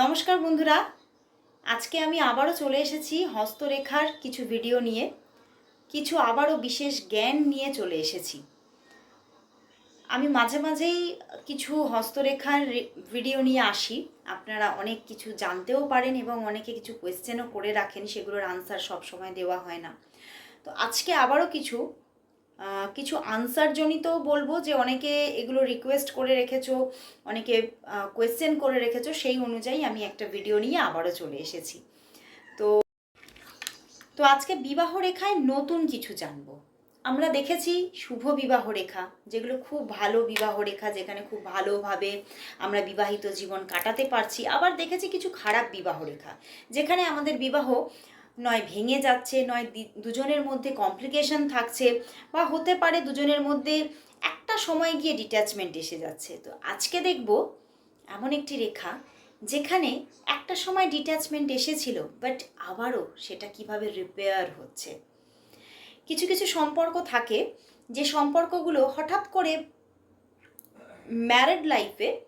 নমস্কার বন্ধুরা। আজকে আমি আবারও চলে এসেছি হস্তরেখার কিছু ভিডিও নিয়ে। কিছু আবারও বিশেষ জ্ঞান নিয়ে চলে এসেছি। আমি মাঝে মাঝেই কিছু হস্তরেখার ভিডিও নিয়ে আসি। আপনারা অনেক কিছু জানতেও পারেন এবং অনেকে কিছু কোয়েশ্চেনও করে রাখেন, সেগুলোর আনসার সবসময় দেওয়া হয় না। তো আজকে আবারও কিছু কিছু আনসার জনিতও বলব যে অনেকে এগুলো রিকোয়েস্ট করে রেখেছো, অনেকে কোয়েশ্চেন করে রেখেছো, সেই অনুযায়ী আমি একটা ভিডিও নিয়ে আবারও চলে এসেছি। তো তো আজকে বিবাহ রেখায় নতুন কিছু জানব। আমরা দেখেছি শুভ বিবাহ রেখা, যেগুলো খুব ভালো বিবাহ রেখা, যেখানে খুব ভালোভাবে আমরা বিবাহিত জীবন কাটাতে পারছি। আবার দেখেছি কিছু খারাপ বিবাহ রেখা, যেখানে আমাদের বিবাহ নয় ভেঙে যাচ্ছে, নয় দুজনের মধ্যে কমপ্লিকেশন থাকছে বা হতে পারে দুজনের মধ্যে একটা সময় গিয়ে ডিট্যাচমেন্ট এসে যাচ্ছে। তো আজকে দেখব এমন একটি রেখা যেখানে একটা সময় ডিট্যাচমেন্ট এসেছিল বাট আবারও সেটা কীভাবে রিপেয়ার হচ্ছে। কিছু কিছু সম্পর্ক থাকে যে সম্পর্কগুলো হঠাৎ করে ম্যারেড লাইফে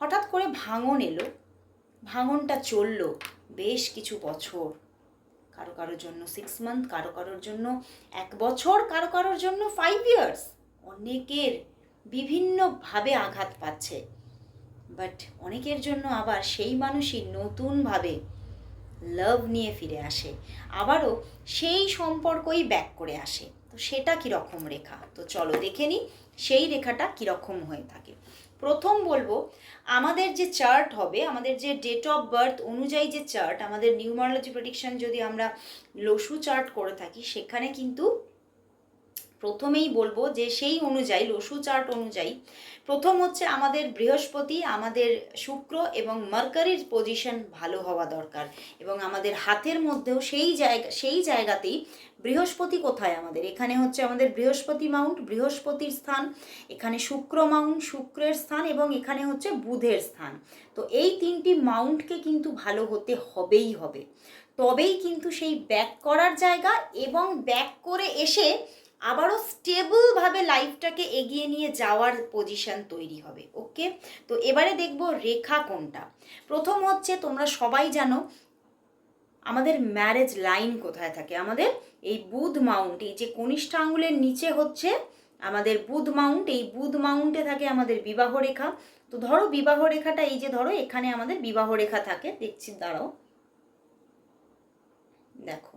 হঠাৎ করে ভাঙন এলো, ভাঙনটা চলল বেশ কিছু বছর। কারও কারোর জন্য সিক্স মান্থ কারও কারোর জন্য এক বছর, কারও কারোর জন্য ফাইভ ইয়ার্স অনেকের বিভিন্নভাবে আঘাত পাচ্ছে। বাট অনেকের জন্য আবার সেই মানুষই নতুনভাবে লাভ নিয়ে ফিরে আসে। আবারও সেই সম্পর্কই ব্যাক করে আসে। তো সেটা কীরকম রেখা? তো চলো দেখে নিই, সেই রেখাটা কীরকম হয়ে থাকে। প্রথম বলব, আমাদের যে চার্ট হবে, আমাদের যে ডেট অফ বার্থ অনুযায়ী যে চার্ট, আমাদের নিউমারোলজি প্রেডিকশন যদি আমরা লসু চার্ট করে থাকি, সেখানে কিন্তু প্রথমেই বলব যে সেই অনুযায়ী, লসু চার্ট অনুযায়ী, প্রথম হচ্ছে আমাদের বৃহস্পতি, আমাদের শুক্র এবং মার্কারির পজিশন ভালো হওয়া দরকার। এবং আমাদের হাতের মধ্যেও সেই জায়গা, সেই জায়গাতেই বৃহস্পতি কোথায় আমাদের? এখানে হচ্ছে আমাদের বৃহস্পতি মাউন্ট, বৃহস্পতির স্থান, এখানে শুক্র মাউন্ট, শুক্রের স্থান এবং এখানে হচ্ছে বুধের স্থান। তো এই তিনটি মাউন্টকে কিন্তু ভালো হতে হবেই হবে। তবেই কিন্তু সেই ব্যাক করার জায়গা এবং ব্যাক করে এসে আবারও স্টেবলভাবে লাইফটাকে এগিয়ে নিয়ে যাওয়ার পজিশন তৈরি হবে ওকে তো এবারে দেখব রেখা কোনটা। প্রথম হচ্ছে তোমরা সবাই জানো আমাদের ম্যারেজ লাইন কোথায় থাকে? আমাদের এই বুধ মাউন্ট এই যে কনিষ্ঠ আঙুলের নিচে হচ্ছে আমাদের বুধ মাউন্ট এই বুধ মাউন্টে থাকে আমাদের বিবাহ রেখা। তো ধরো বিবাহ রেখাটা এই যে ধরো, এখানে আমাদের বিবাহ রেখা থাকে। দেখছি, দাঁড়াও। দেখো।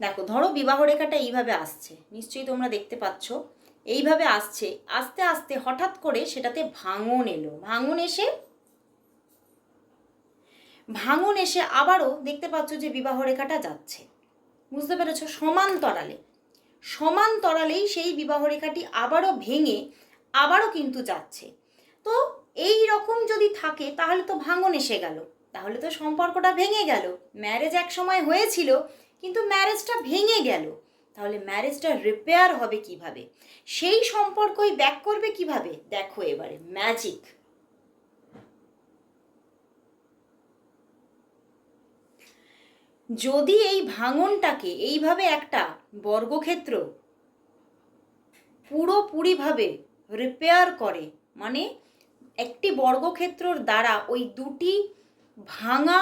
দেখো, ধরো বিবাহ রেখাটা এইভাবে আসছে। নিশ্চয়ই তোমরা দেখতে পাচ্ছ। এইভাবে আসছে, আস্তে আস্তে হঠাৎ করে সেটাতে ভাঙন এলো। ভাঙন এসে ভাঙন এসে আবারও দেখতে পাচ্ছ যে বিবাহ রেখাটা যাচ্ছে। বুঝতে পেরেছ? সমান্তরালে সমান্তরালেই সেই বিবাহ রেখাটি আবারও ভেঙে আবারও কিন্তু যাচ্ছে। তো এই রকম যদি থাকে, তাহলে তো ভাঙন এসে গেল। তাহলে তো সম্পর্কটা ভেঙে গেল। ম্যারেজ এক সময় হয়েছিল কিন্তু ম্যারেজটা ভেঙে গেল। তাহলে ম্যারেজটা রিপেয়ার হবে কীভাবে? সেই সম্পর্কই ব্যাক করবে কীভাবে? দেখো এবারে ম্যাজিক যদি এই ভাঙনটাকে, এইভাবে একটা বর্গক্ষেত্র পুরোপুরিভাবে রিপেয়ার করে মানে একটি বর্গক্ষেত্রর দ্বারা ওই দুটি ভাঙা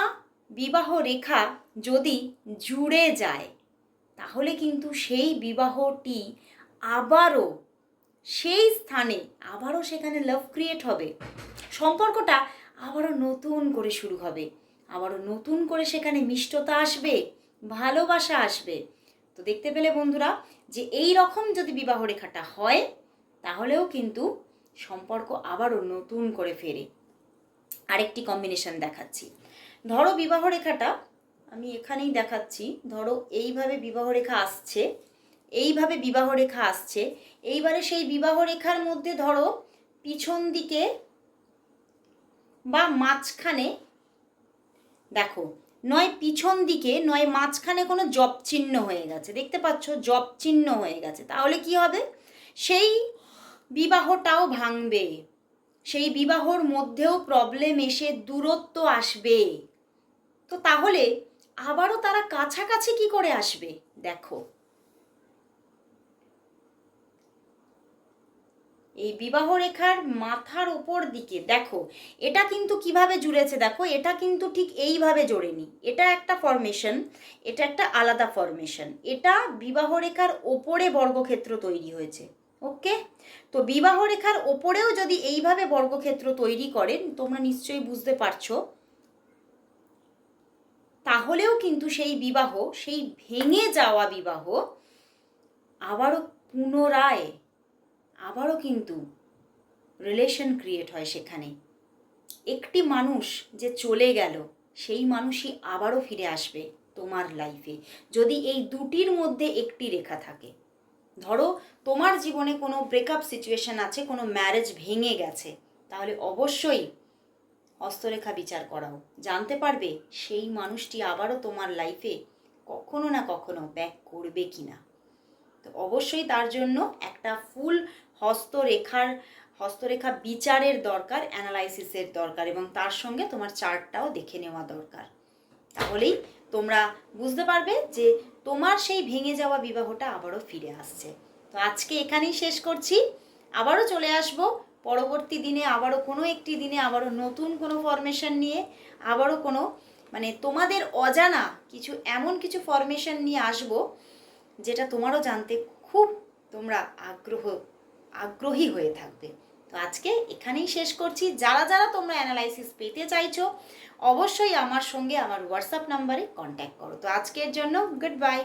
বিবাহ রেখা যদি জুড়ে যায়, তাহলে কিন্তু সেই বিবাহটি আবারও সেই স্থানে, আবারও সেখানে লাভ ক্রিয়েট হবে। সম্পর্কটা আবারও নতুন করে শুরু হবে। আবারও নতুন করে সেখানে মিষ্টতা আসবে, ভালোবাসা আসবে। তো দেখতে পেলে বন্ধুরা, যে এই রকম যদি বিবাহ রেখাটা হয়, তাহলেও কিন্তু সম্পর্ক আবারও নতুন করে ফেরে। আরেকটি কম্বিনেশন দেখাচ্ছি। ধরো বিবাহ রেখাটা আমি এখানেই দেখাচ্ছি। ধরো এইভাবে বিবাহ রেখা আসছে, এইভাবে বিবাহ রেখা আসছে, এইবারে সেই বিবাহ রেখার মধ্যে ধরো পিছন দিকে বা মাঝখানে দেখো, নয় পিছন দিকে, নয় মাঝখানে কোনো জব চিহ্ন হয়ে গেছে। দেখতে পাচ্ছ, জব চিহ্ন হয়ে গেছে। তাহলে কি হবে? সেই বিবাহটাও ভাঙবে। সেই বিবাহর মধ্যেও প্রবলেম এসে দূরত্ব আসবে। তো তাহলে আবারও তারা কাছাকাছি কি করে আসবে? দেখো। এই বিবাহ রেখার মাথার ওপর দিকে, দেখো, এটা কিন্তু কীভাবে জুড়েছে দেখো, এটা কিন্তু ঠিক এইভাবে জোড়েনি। এটা একটা ফরমেশন এটা একটা আলাদা ফরমেশন এটা বিবাহ রেখার ওপরে বর্গক্ষেত্র তৈরি হয়েছে, ওকে? তো বিবাহ রেখার ওপরেও যদি এইভাবে বর্গক্ষেত্র তৈরি করেন, তোমরা নিশ্চয়ই বুঝতে পারছ তাহলেও কিন্তু সেই বিবাহ, সেই ভেঙে যাওয়া বিবাহ আবারও পুনরায়, আবারও কিন্তু রিলেশন ক্রিয়েট হয় সেখানে। একটি মানুষ যে চলে গেল, সেই মানুষই আবারও ফিরে আসবে তোমার লাইফে যদি এই দুটির মধ্যে একটি রেখা থাকে, ধরো তোমার জীবনে কোনো ব্রেকআপ সিচুয়েশন আছে, কোনো ম্যারেজ ভেঙে গেছে, তাহলে অবশ্যই হস্তরেখা বিচার করাও। জানতে পারবে সেই মানুষটি আবারও তোমার লাইফে কখনো না কখনো ব্যাক করবে কি না তো অবশ্যই তার জন্য একটা ফুল হস্তরেখার, হস্তরেখা বিচারের দরকার অ্যানালাইসিসের দরকার এবং তার সঙ্গে তোমার চার্টটাও দেখে নেওয়া দরকার। তাহলেই তোমরা বুঝতে পারবে যে তোমার সেই ভেঙে যাওয়া বিবাহটা আবারও ফিরে আসছে। তো আজকে এখানেই শেষ করছি। আবারও চলে আসব পরবর্তী দিনে আবারও কোনো একটি দিনে আবারও নতুন কোনো ফরমেশন নিয়ে আবারও কোনো মানে তোমাদের অজানা কিছু এমন কিছু ফরমেশন নিয়ে আসব যেটা তোমারও জানতে খুব তোমরা আগ্রহ, আগ্রহী হয়ে থাকবে। তো আজকে এখানেই শেষ করছি। যারা যারা তোমরা অ্যানালাইসিস পেতে চাইছো, অবশ্যই আমার সঙ্গে আমার হোয়াটসঅ্যাপ নাম্বারে কন্ট্যাক্ট করো। তো আজকের জন্য গুড বাই